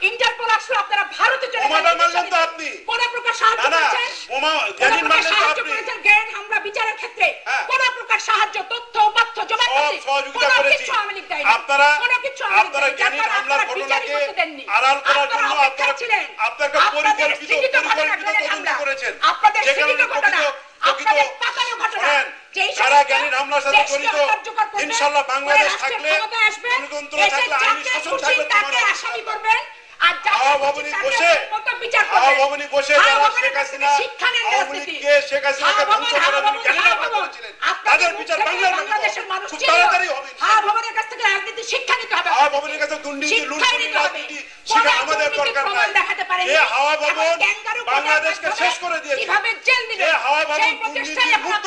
Interpol আসলো আপনারা ভারতে চলে গেলেন মানলেন তো আপনি। কোন প্রকার সাহায্য করেছেন? ওমা গ্যারিন মানলেন তো আপনি। গ্যারিন আমরা বিচারের ক্ষেত্রে? হ্যাঁ। কোন প্রকার সাহায্য তথ্য উপাত্ত জমা করেছি? সহযোগিতা করেছি। আপনারা আপনারা গ্যারিন হামলার ঘটনাকে আড়াল করার জন্য আপনারা আপনারা পরিকল্পিত পরিকল্পিত তদন্ত করেছেন। আপনাদের সৃষ্টিত ঘটনা আপনাদের পাতানো ঘটনা। যারা জ্ঞানীর হামলার সাথে জড়িত। ইনশাআল্লাহ বাংলাদেশ থাকলে গণতন্ত্র থাকলে আইনি শাসন থাকলে তাকে আসামি করবেন। আওয়ামী বসে আওয়ামী বসে যারা শেখ হাসিনা আওয়ামী লীগকে শেখ হাসিনাকে ধ্বংস করার জন্য কেন করেছিলেন তাদের বিচার বাংলার বাংলাদেশের মানুষ খুব তাড়াতাড়ি হবে। আওয়ামীর কাছ থেকে রাজনীতি শিক্ষা নিতে হবে। আওয়ামীর কাছে দুর্নীতি লুণ্ঠন রাজনীতি শিক্ষা আমাদের দরকার নাই। এ হাওয়া ভবন বাংলাদেশকে শেষ করে দিয়েছে। কীভাবে জেল দিবে এ হাওয়া ভবন দুর্নীতি মুক্ত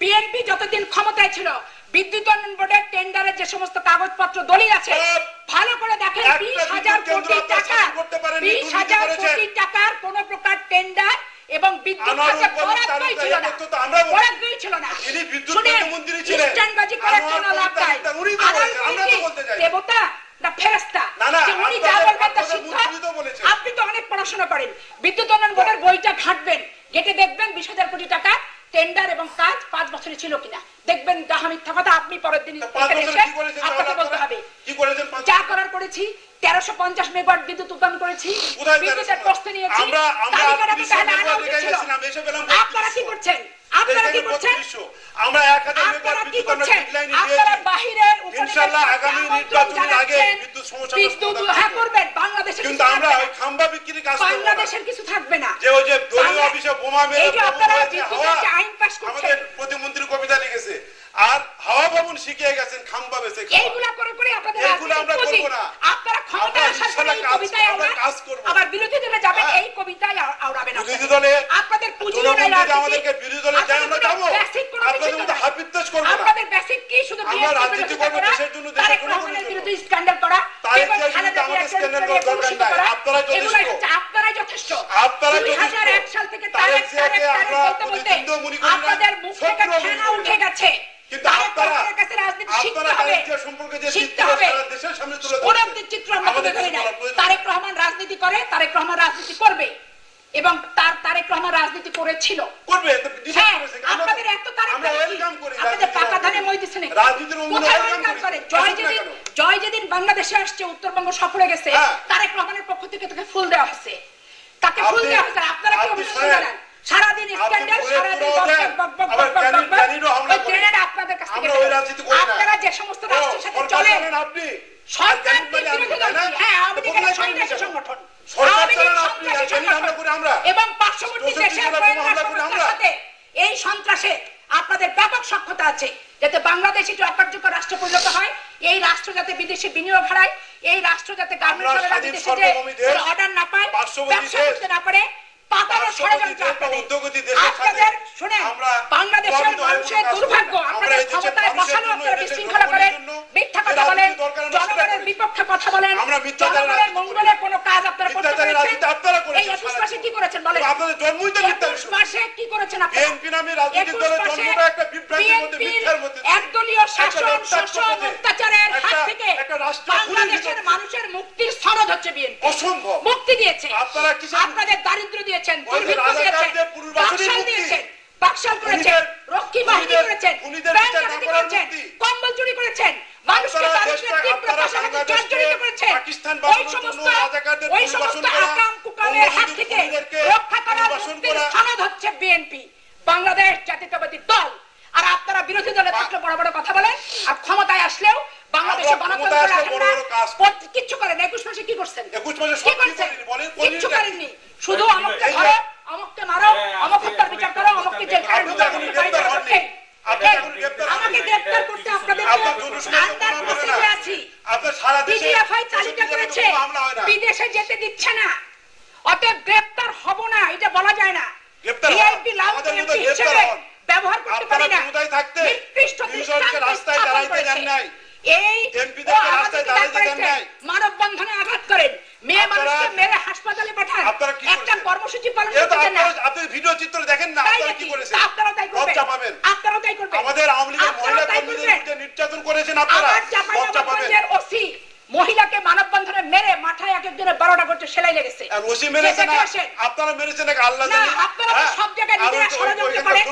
বিএনপি যতদিন ক্ষমতায় ছিল বিদ্যুৎ উন্নয়ন বোর্ডের টেন্ডারের যে সমস্ত কাগজপত্র দলিল আছে ভালো করে দেখেন বিশ হাজার কোটি টাকা বিশ হাজার কোটি টাকার কোন বিদ্যুৎ বরাদ দিয়েছিল না। ইনি বিদ্যুৎ মন্ত্রী ছিলেন। স্ট্যান্ডবাজি করার জন্য লাভ পায় আমরা তো বলতে চাই দেবতা না ফেরেশতা। যে উনি যা বলবেন তা সিদ্ধ আপনি তো অনেক পড়াশোনা করেন। বিদ্যুৎ উন্নয়ন বোর্ডের বইটা ঘাটবেন। ঘেটে দেখবেন বিশ হাজার কোটি টাকা টেন্ডার এবং কাজ পাঁচ বছরে ছিল কিনা। দেখবেন গাহা মিথ্যা কথা আপনি পরের দিন আপনাকে বলতে হবে। যা করার করেছি তেরোশো পঞ্চাশ মেগাওয়াট বিদ্যুৎ উৎপাদন করেছি বিদ্যুতের প্রশ্ন নিয়েছি আপনারা কি করছেন? আপনারা কি করছেন? আপনারা বিদ্যুৎ হ্যাঁ, আইন পাস করছেন। আমাদের কবিতা লিখেছে। আর গুণ শিখিয়ে গেছেন খাম্বা বেঁচে এইগুলা করে করে আপনাদের এইগুলা আমরা করব না। আপনারা ক্ষমতা আসার পরে কবিতায় আমরা কাজ করব। আবার বিরোধী দলে যাবেন হ্যাঁ। এই কবিতায় আওড়াবে না বিরোধী দলে আপনাদের পুঁজি নাই রাজনীতি আমাদেরকে বিরোধী দলে যাই আমরা যাব। আপনাদের মধ্যে হাবিত্তাস করব আপনাদের বেসিক কি শুধু আমরা রাজনীতি করব দেশের জন্য দেশের কোনো কোনো বিরোধী স্ক্যান্ডাল করা তাই যে আমাদের স্ক্যান্ডাল করা দরকার নাই। আপনারা যথেষ্ট। আপনারা যথেষ্ট। আপনারা যথেষ্ট। 2001 সাল থেকে তারেক তারেক তারেক বলতে বলতে আপনাদের মুখ থেকে ছানা উঠে গেছে। হ্যাঁ, জয় যেদিন বাংলাদেশে আসছে উত্তরবঙ্গ সফরে গেছে তারেক রহমানের পক্ষ থেকে তাকে ফুল দেওয়া হয়েছে। তাকে ফুল দেওয়া হয়েছে? আপনারা কি অভিযোগ জানান? সারাদিন স্ক্যান্ডাল সারাদিন আপনাদের কাছ থেকে আপনারা যে সমস্ত রাষ্ট্রের সাথে চলে হ্যাঁ, এই সন্ত্রাসে আপনাদের ব্যাপক সক্ষতা আছে যাতে বাংলাদেশ একটি অকার্যকর রাষ্ট্র পরিণত হয়। এই রাষ্ট্র যাতে বিদেশে বিনিয়োগ হারায় এই রাষ্ট্র যাতে গার্মেন্টস অর্ডার না পায় করতে না পারে পাতানো ষড়যন্ত্র আপনাদের। আপনাদের শুনেন বাংলাদেশের মানুষের। দুর্ভাগ্য আপনাদের ক্ষমতায় বসানো আপনারা বিশৃঙ্খলা করেন মিথ্যা কথা বলেন জনগণের বিপক্ষে কথা বলেন জনগণের রাজনীতি মঙ্গলে কোনো কাজ আপনারা করতে পেরেছেন? এই একুশ মাসে কি করেছেন বলেন? আপনাদের জন্মই তো মিথ্যা একুশ মাসে কি করেছেন আপনারা? বিএনপি নামে রাজনৈতিক একুশ দলের মাসে জন্মটা একটা বিভ্রান্তির মধ্যে, মিথ্যার মধ্যে। একদলীয় শাসন শোষণ অত্যাচারের হাত থেকে বাংলাদেশের মানুষের মুক্তির সনদ হচ্ছে বিএনপি। অসম্ভব। মুক্তি দিয়েছে। আপনারা আপনাদের দারিদ্র দিয়েছেন দুর্ভিক্ষ দিয়েছেন। দিয়েছেন। বাকশাল করেছেন রক্ষী বাহিনী করেছেন ব্যাংক ডাকাতি করেছেন কম্বল চুরি করেছেন মানুষকে আপনারা তীব্র পাশাপাশি জর্জরিত করেছেন। ওই সমস্ত ওই সমস্ত আকাম কুকামের হাত থেকে রক্ষা করার মুক্তির সনদ হচ্ছে বিএনপি। বাংলাদেশ জাতীয়তাবাদী দল। আর আপনারা বিরোধী দলের থাকলে বড় বড় কথা বলেন আর ক্ষমতায় আসলেও বাংলাদেশে গণতন্ত্র কিচ্ছু করেন একুশ মাসে কি করছেন? 21 মাসে কি করছেন? কিচ্ছু করেননি। শুধু যে- ধরো অমুককে মারো হ্যাঁ, হত্যার এখন বিচার করো পেশ জেল গ্রেপ্তার আমাকে হননি। গ্রেপ্তার করতে আপনাদের না। প্রসিডিউরে আছি আপনার সারা দেশে ডিজিএফআই তালিকা করেছে। বিদেশে যেতে দিচ্ছে না অতএব গ্রেপ্তার হব না এটা বলা যায় না ভিআইপি হিসেবে ব্যবহার করতে পারি না নিকৃষ্ট রাস্তায় দাঁড়াইতে। দেন নাই। এই। মানববন্ধনে আঘাত করেন। মেয়ে মানুষকে মেরে হাসপাতালে পাঠান। একটা কর্মসূচি পালন করতে না। আপনি ভিডিও চিত্র দেখেন না আপনারা কি করেছেন আপনারাও তাই করবেন। লজ্জা পাবেন তাই করবেন। আমাদের আওয়ামী লীগের মহিলা কর্মীদের বিরুদ্ধে নির্যাতন করেছেন আপনারা। আমার লজ্জা ওসি মহিলাকে মানববন্ধনে মেরে মাথায় এক একজনের বারোটা করতে সেলাই লেগেছে। আর ওসি মেরেছে না আপনারা মেরেছেন আল্লাহ জানে। আপনারা হ্যাঁ? সব জায়গায় নিজেরা ওই- ওই- ষড়যন্ত্র করে।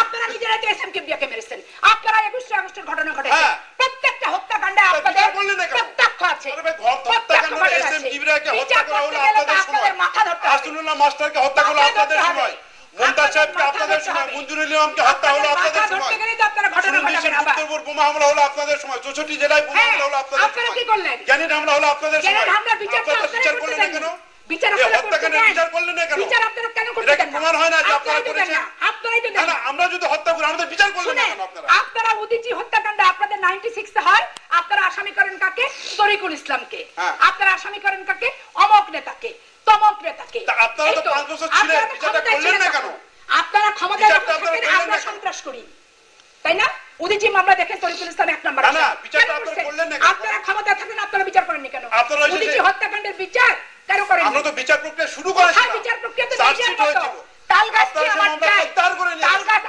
আপনারা নিজেরা তো এস এম কেবিয়াকে মেরেছেন আপনারা একুশে আগস্টের ঘটনা ঘটেছে হ্যাঁ। প্রত্যেকটা হত্যাকাণ্ডে আপনাদের বিচার করলেন না কেন? প্রত্যক্ষ আছে আরে ভাই, ঘর প্রত্যক্ষ হত্যাকাণ্ড ঘটনা এস এম আছে। কিবরিয়াকে হত্যা করা হলো আপনাদের সময়। আসদুল্লাহ মাস্টারকে হত্যা মাথা আপনাদের সময়। আপনাদের সাহেবকে আপনাদের সময়। মঞ্জুরুল ইমামকে হত্যা হলো আপনাদের সময়। উত্তরপূর্ব বোমা হামলা হলো আপনাদের সময়। চৌষট্টি জেলায় বোমা হ্যাঁ, হামলা হলো আপনাদের সময়। কি হামলা হলো আপনাদের সময়। বিচার আপনারা বিচার করলেন না কেন? বিচার হত্যাকাণ্ডের বিচার করলেন না কেন? এটা কি প্রমাণ হয় না যে আপনারা করেছেন। আপনারাই তো না না না। আমরা যদি হত্যা করি আমাদের বিচার করলেন না কেন আপনারা আপনারা উদিচি হত্যাকাণ্ড আপনাদের 96 এ হয় আপনারা আসামি করেন কাকে তরিকুল ইসলামকে হ্যাঁ। আপনারা আসামি করেন কাকে অমক নেতাকে তমক নেতাকে আপনারা তো এই তো, পাঁচ বছর ছিলেন, বিচারটা করলেন না কেন? আপনারা ক্ষমতায় আমরা সন্ত্রাস করি তাই না উদিচি মামলা দেখেন তরিকুল ইসলাম এক নম্বর না, না। বিচারটা আপনারা করলেন না কেন? আপনারা ক্ষমতায় থাকেন আপনারা বিচার করেননি কেন আপনারা উদিচি হত্যাকাণ্ডের বিচার কেন করেন আমরা তো বিচার প্রক্রিয়া শুরু কোথায় করেছিলাম বিচার প্রক্রিয়া তো চার্জশিট। হয়েছিল কি আমার মামলা চাই? প্রত্যাহার করে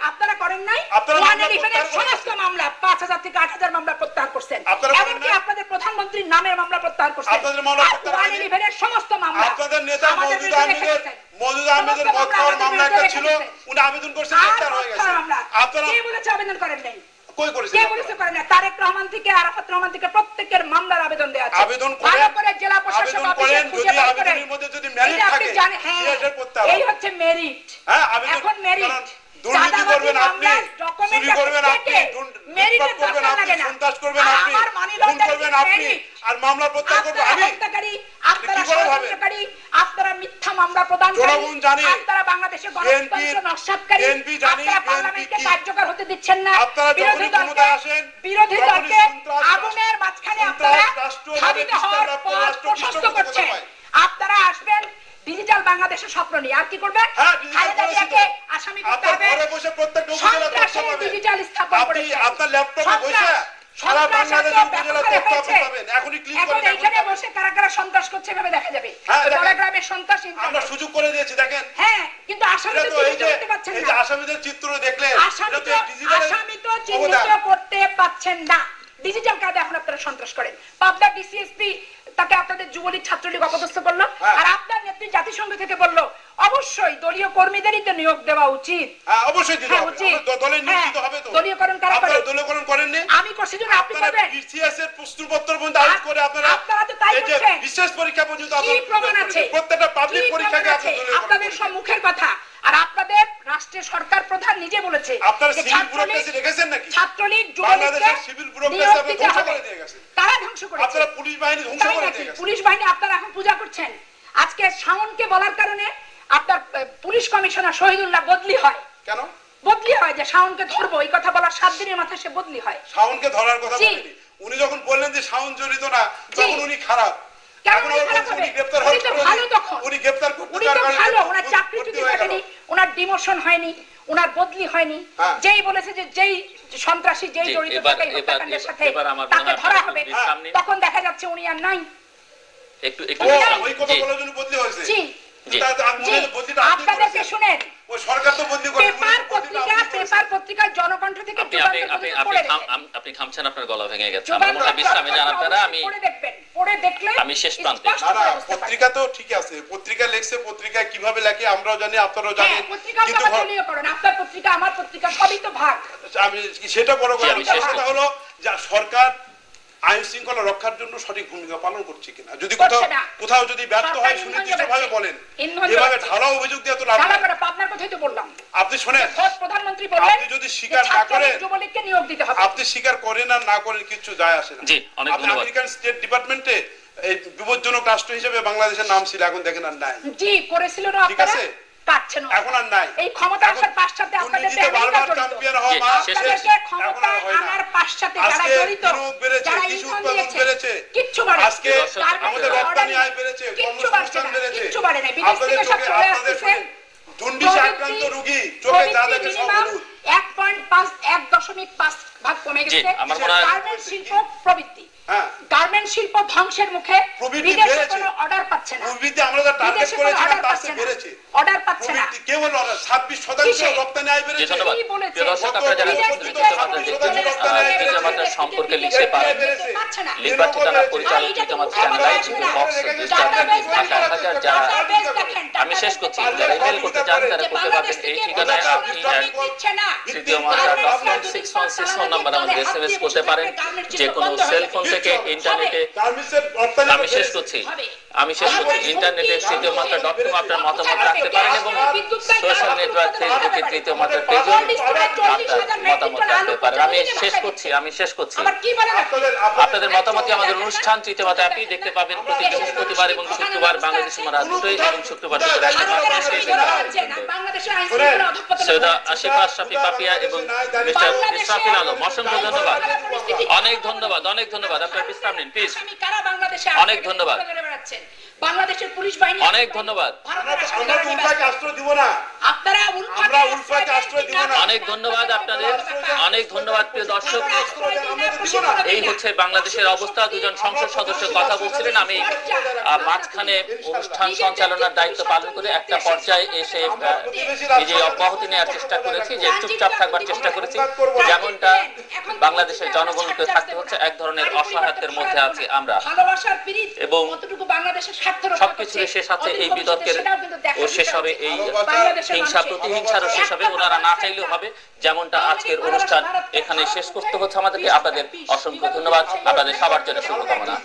আপনারা করেন নাই? আপনারা ওয়ান মামলা ইলেভেনের প্রত্যাহার সমস্ত মামলা, 5,000 থেকে 8,000 মামলা প্রত্যাহার করছেন। এমনকি আপনাদের প্রধানমন্ত্রীর নামের মামলা প্রত্যাহার করছেন। আপনাদের মামলা আর প্রত্যাহার ওয়ান হয়নি? ইলেভেনের সমস্ত মামলা আপনাদের নেতা আমাদের আহমেদের রেখেছেন। আহমেদের সমস্ত মদ খাওয়ার আমাদের মামলা একটা ছিল উনি আবেদন করছেন গ্রেফতার হয়ে গেছে আপনারা কে বলেছে আবেদন করেন নাই? কই কে তারেক রহমান থেকে আরাফাত রহমান থেকে প্রত্যেকের মামলার আবেদন দেওয়া আছে। আবেদন ভালো করে জেলা প্রশাসক করেন যদি আবেদনের মধ্যে যদি মেরিট থাকে হ্যাঁ, এই হচ্ছে মেরিট হ্যাঁ আবেদন এখন মেরিট দুর্নীতি করবেন আপনি চুরি করবেন আপনি লুটপাট করবেন আপনি সন্ত্রাস করবেন আপনি খুন করবেন আপনি আর মামলা প্রত্যাহার করব আমি। আপনারা কি করে ভাবেন? ষড়যন্ত্রকারী, আপনারা মিথ্যা মামলা প্রদান জনগণ জানে। আপনারা বাংলাদেশে গণতন্ত্র নস্যাৎকারী আপনারা পার্লামেন্টকে কার্যকর হতে দিচ্ছেন না। আপনারা বিরোধী দলকে বিরোধী দলকে আগুনের মাঝখানে আপনারা ধাবিত হওয়ার পথ প্রশস্ত করছেন। আপনারা আসবেন বাংলাদেশের স্বপ্ন নিয়ে। আর কি করবেন হ্যাঁ, খালেদা জিয়াকে আসামি করতে হবে। ঘরে বসে প্রত্যেকটা উপজেলা তথ্য সন্ত্রাসের ডিজিটাল স্থাপন আপনি আপনার ল্যাপটপে বসে সারা সন্ত্রাস উপজেলা তথ্য আপনি পাবেন। এখনই ক্লিক করেন এইখানে বসে কারা কারা সন্ত্রাস করছে ভেবে দেখা যাবে। হ্যাঁ, সন্ত্রাস আমরা সুযোগ করে দিয়েছি দেখেন। হ্যাঁ কিন্তু চিহ্নিত করতে না। আসামিদের চিত্র দেখলেন আসামি তো তো ডিজিটাল আসামি তো চিহ্নিত করতে পারছেন না। ডিজিটাল কার্ডে এখন আপনারা সন্ত্রাস করেন। পাবনা ডিসিএসপি তাকে আপনাদের যুবলীগ ছাত্রলীগ অপদস্থ করল। আর আপনার নেত্রী জাতিসংঘ থেকে বলল অবশ্যই দলীয় কর্মীদেরই তো নিয়োগ দেওয়া উচিত। হ্যাঁ অবশ্যই দিতে হ্যাঁ, হবে। হ্যাঁ, হবে তো। দলীয়করণ কারা করে? দলীয়করণ করেননি? আমি করছি জন্য আপনি করবেন। বিসিএস এর প্রশ্নপত্র পর্যন্ত আউট করে আপনারা আপনারা তো তাই করছেন। বিশেষ পরীক্ষা পর্যন্ত কি প্রমাণ আছে? প্রত্যেকটা পাবলিক পরীক্ষাকে প্রমাণ আপনি আছে? দলীয়করণ আপনাদের সম্মুখের কথা। আর আপনাদের রাষ্ট্রের সরকার প্রধান নিজে বলেছে আপনারা সিভিল ছাত্রলীগ- ব্যুরোক্রেসি রেখেছেন নাকি? ছাত্রলীগ বাংলাদেশের সিভিল ব্যুরোক্রেসি ধ্বংস করে দিয়ে গেছেন। কারা ধ্বংস করেছে। আপনারা পুলিশ বাহিনী ধ্বংস করে দিয়ে গেছেন। পুলিশ বাহিনী আপনারা এখন পূজা করছেন? আজকে শাওনকে বলার কারণে আপনার পুলিশ কমিশনার শহীদুল্লাহ বদলি হয়। কেন? বদলি হয় যে শাওনকে ধরবো এই কথা বলার সাত দিনের মাথায় সে বদলি হয়। শাওনকে ধরার কথা। বলিনি। উনি যখন বললেন যে শাওন জড়িত না তখন উনি খারাপ। ওনার ভর্তি চাকরি চুক্তি গেল। কাটেনি ওনার ডিমোশন হয়নি ওনার বদলি হয়নি। যেই বলেছে যে যেই সন্ত্রাসী যেই জড়িত এবার- থাকে এই এবার- হত্যাকাণ্ডের সাথে আমার তাকে ধরা হবে। একটু বিশ্রাম নিন। তখন দেখা যাচ্ছে উনি আর নাই। একটু একটু ওই কথা বলার জন্য বদলি হয়েছে। জি। আপনাদেরকে শুনেন। ওই সরকার তো বদলি করে পেপার পত্রিকা আপনি আপনার গলা ভেঙে গেছে। আমার মনে বিশ্রামে যান আপনারা আমি আমি শেষ প্রান্তে। তো ঠিক আছে। পত্রিকা লেখছে পত্রিকা কীভাবে লেখে আমরাও জানি আপনারাও হ্যাঁ, জানেন। কিন্তু। আপনার পত্রিকা আমার পত্রিকা সবই তো ভাগ। আমি সেটা বড় কথা হলো যা সরকার আইন শৃঙ্খলা রক্ষার জন্য সঠিক ভূমিকা পালন করছে কিনা? যদি কোথাও কোথাও যদি ব্যর্থ হয় সুনির্দিষ্ট ভাবে বলেন। এভাবে যোগাচ্ছে। ঢালা অভিযোগ দিয়ে তো লাভ। করে কথাই তো বললাম। আপনি শোনেন। প্রধানমন্ত্রী বললেন আপনি যদি স্বীকার না করেন- যুবলীগকে নিয়োগ দিতে হবে। আপনি স্বীকার করেন আর না করেন কিছু যায় আসে না। জি, অনেক আপনি ধন্যবাদ। আমেরিকান স্টেট ডিপার্টমেন্টে এই বিপজ্জনক রাষ্ট্র হিসেবে বাংলাদেশের নাম ছিল এখন দেখেন আর নাই। জি করেছিল না ঠিক আছে। পাচ্ছেন এখন আর নাই। এই ক্ষমতা আসার পাশ্চাত্যে আপনাদের না। আনার পাশ্চাত্যে যারা জড়িত যারা ইন্ধন উৎপাদন দিয়েছে, বেড়েছে। কিচ্ছু বাড়ে আজকে আমাদের রপ্তানি আয় বেড়েছে, কিচ্ছু বাড়ছে কর্মসংস্থান বেড়েছে। কিচ্ছু বাড়ে না। বিদেশ থেকে সব চলে আসতেছে। জন্ডিসে আক্রান্ত রোগী চোখে যা দেখে সব হলুদ। এক পয়েন্ট পাঁচ এক দশমিক পাঁচ ভাগ কমে গেছে। গার্মেন্ট শিল্প প্রবৃত্তি। হ্যাঁ। গার্মেন্ট শিল্প ধ্বংসের মুখে প্রবৃদ্ধি বিদেশে কোনো অর্ডার পাচ্ছে না। আমরা যা টার্গেট বিদেশে কোনো করেছিলাম অর্ডার তার চেয়ে বেড়েছে। অর্ডার পাচ্ছে না। কেবল ছাব্বিশ শতাংশ রপ্তানি আয় বেড়েছে? দর্শক আপনারা যারা সম্পর্কে লিখতে পারেন। থেকে লিখবার ঠিকানা পরিচালক। বক্স হাজার যারা শেষ করছি যারা ইমেল করতে চান তারা করতে পারবেন এই ঠিকানায় আপনি। তৃতীয় মাত্রা dot six one six phone number আমাদের এস এম এস করতে পারেন যে কোনো সেল ফোন থেকে ইন্টারনেটে আমি শেষ করছি আমি শেষ করছি ইন্টারনেটে তৃতীয় মাত্রা ডট কম আপনার মতামত রাখতে পারেন এবং সোশ্যাল নেটওয়ার্ক ফেসবুকে তৃতীয় মাত্রা পেজে মতামত রাখতে পারেন আমি শেষ করছি আমি শেষ করছি আপনাদের মতামত আমাদের অনুষ্ঠান তৃতীয় মাত্রা আপনি দেখতে পাবেন প্রতি বৃহস্পতিবার এবং শুক্রবার বাংলাদেশ রাত দুটোই এবং শুক্রবার সৈয়দা আশিফা আশরাফি পাপিয়া এবং মিস্টার ইসরাফিল আলম অসংখ্য ধন্যবাদ। অনেক ধন্যবাদ অনেক ধন্যবাদ। আপনার বিশ্রাম নিন প্লিজ অনেক ধন্যবাদ। বেড়াচ্ছেন? বাংলাদেশের পুলিশ বাহিনী অনেক ধন্যবাদ। আপনারা উল্ফাকে আমরা উল্ফাকে আশ্রয় দিব না। অনেক ধন্যবাদ আপনাদের। অনেক ধন্যবাদ প্রিয় দর্শক। এই হচ্ছে বাংলাদেশের অবস্থা। দুজন সংসদ সদস্য কথা বলছিলেন। আমি মাঝখানে অনুষ্ঠান সঞ্চালনার দায়িত্ব পালন করে একটা পর্যায়ে এসে যে অব্যাহতি নেওয়ার চেষ্টা করেছি যে চুপচাপ থাকবার চেষ্টা করেছি যেমনটা বাংলাদেশের জনগণকে থাকতে হচ্ছে এক ধরনের অসহায়ত্বের মধ্যে আছি আমরা এবং বাংলাদেশের স্বার্থ সবকিছুর শেষ আছে এই বিতর্কের ও শেষ হবে এই হিংসা প্রতিহিংসারও শেষ হবে ওনারা না চাইলেও হবে যেমনটা আজকের অনুষ্ঠান এখানে শেষ করতে হচ্ছে আমাদেরকে। আপনাদের অসংখ্য ধন্যবাদ। আপনাদের সবার জন্য শুভকামনা।